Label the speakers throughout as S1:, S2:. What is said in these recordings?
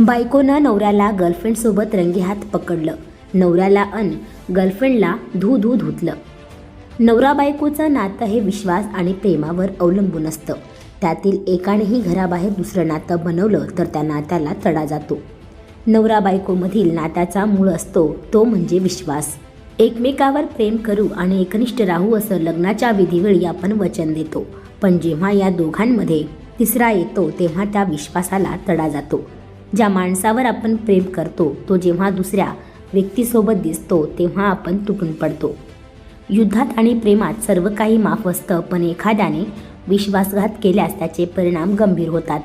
S1: बायकोनं नवऱ्याला गर्लफ्रेंडसोबत रंगेहात पकडलं. नवऱ्याला अन गर्लफ्रेंडला धू धू धुतलं. नवरा बायकोचं नातं हे विश्वास आणि प्रेमावर अवलंबून असतं. त्यातील एकानेही घराबाहेर दुसरं नातं बनवलं तर त्या नात्याला तडा जातो. नवरा बायकोमधील नात्याचा मूळ असतो तो म्हणजे विश्वास. एकमेकावर प्रेम करू आणि एकनिष्ठ राहू असं लग्नाच्या विधीवेळी आपण वचन देतो. पण जेव्हा या दोघांमध्ये तिसरा येतो तेव्हा त्या विश्वासाला तडा जातो. ज्या माणसावर आपण प्रेम करतो तो जेव्हा दुसऱ्या व्यक्तीसोबत दिसतो तेव्हा आपण तुटून पडतो. युद्धात आणि प्रेमात सर्व काही माफ असतं पण एखाद्याने विश्वासघात केल्यास त्याचे परिणाम गंभीर होतात.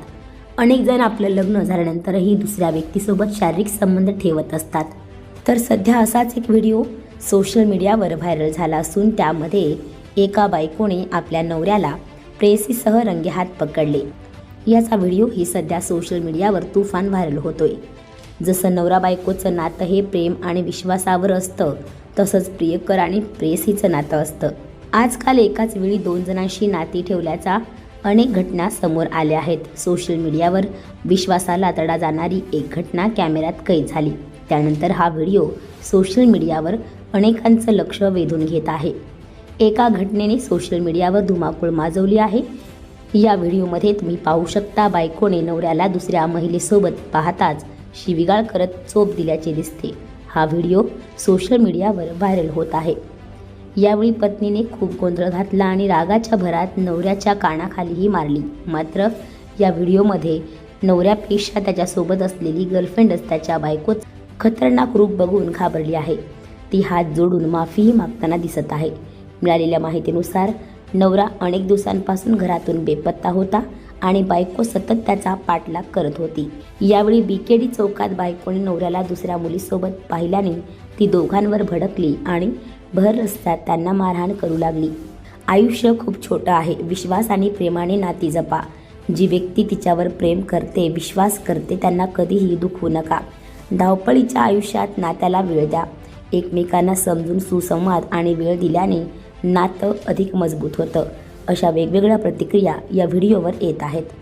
S1: अनेक जण आपलं लग्न झाल्यानंतरही दुसऱ्या व्यक्तीसोबत शारीरिक संबंध ठेवत असतात. तर सध्या असाच एक व्हिडिओ सोशल मीडियावर व्हायरल झाला असून त्यामध्ये एका बायकोने आपल्या नवऱ्याला प्रेयसीसह रंगेहात पकडले. याचा व्हिडिओ ही सध्या सोशल मीडियावर तुफान व्हायरल होतोय. जसं नवरा बायकोचं नातं हे प्रेम आणि विश्वासावर असतं तसंच प्रियकर आणि प्रेस हिचं नातं असतं. आजकाल एकाच वेळी दोन जणांशी नाती ठेवल्याचा अनेक घटना समोर आल्या आहेत. सोशल मीडियावर विश्वासाला तडा जाणारी एक घटना कॅमेऱ्यात कैद झाली. त्यानंतर हा व्हिडिओ सोशल मीडियावर अनेकांचं लक्ष वेधून घेत आहे. एका घटनेने सोशल मीडियावर धुमाकूळ माजवली आहे. या व्हिडिओमध्ये तुम्ही पाहू शकता बायकोने नवऱ्याला दुसऱ्या महिलेसोबत पाहताच शिविगाळ करत चोप दिल्याचे दिसते. हा व्हिडिओ सोशल मीडियावर व्हायरल होत आहे. यावेळी पत्नीने खूप गोंधळ घातला आणि रागाच्या भरात नवऱ्याच्या कानाखालीही मारली. मात्र या व्हिडिओमध्ये नवऱ्यापेक्षा त्याच्यासोबत असलेली गर्लफ्रेंडच त्याच्या बायकोच खतरनाक रूप बघून घाबरली आहे. ती हात जोडून माफीही मागताना दिसत आहे. मिळालेल्या माहितीनुसार नवरा अनेक दिवसांपासून घरातून बेपत्ता होता आणि बायको सतत त्याचा पाठलाग करत होती. यावेळी बीकेडी चौकात बायकोने नवऱ्याला दुसऱ्या मुलीसोबत पाहिल्याने ती दोघांवर भडकली आणि भर रस्त्यात त्यांना मारहाण करू लागली. आयुष्य खूप छोटं आहे. विश्वास आणि प्रेमाने नाती जपा. जी व्यक्ती तिच्यावर प्रेम करते विश्वास करते त्यांना कधीही दुखवू नका. धावपळीच्या आयुष्यात नात्याला वेळ द्या. एकमेकांना समजून सुसंवाद आणि वेळ दिल्याने नातं अधिक मजबूत होतं. अशा वेगवेगळ्या प्रतिक्रिया या व्हिडिओवर येत आहेत.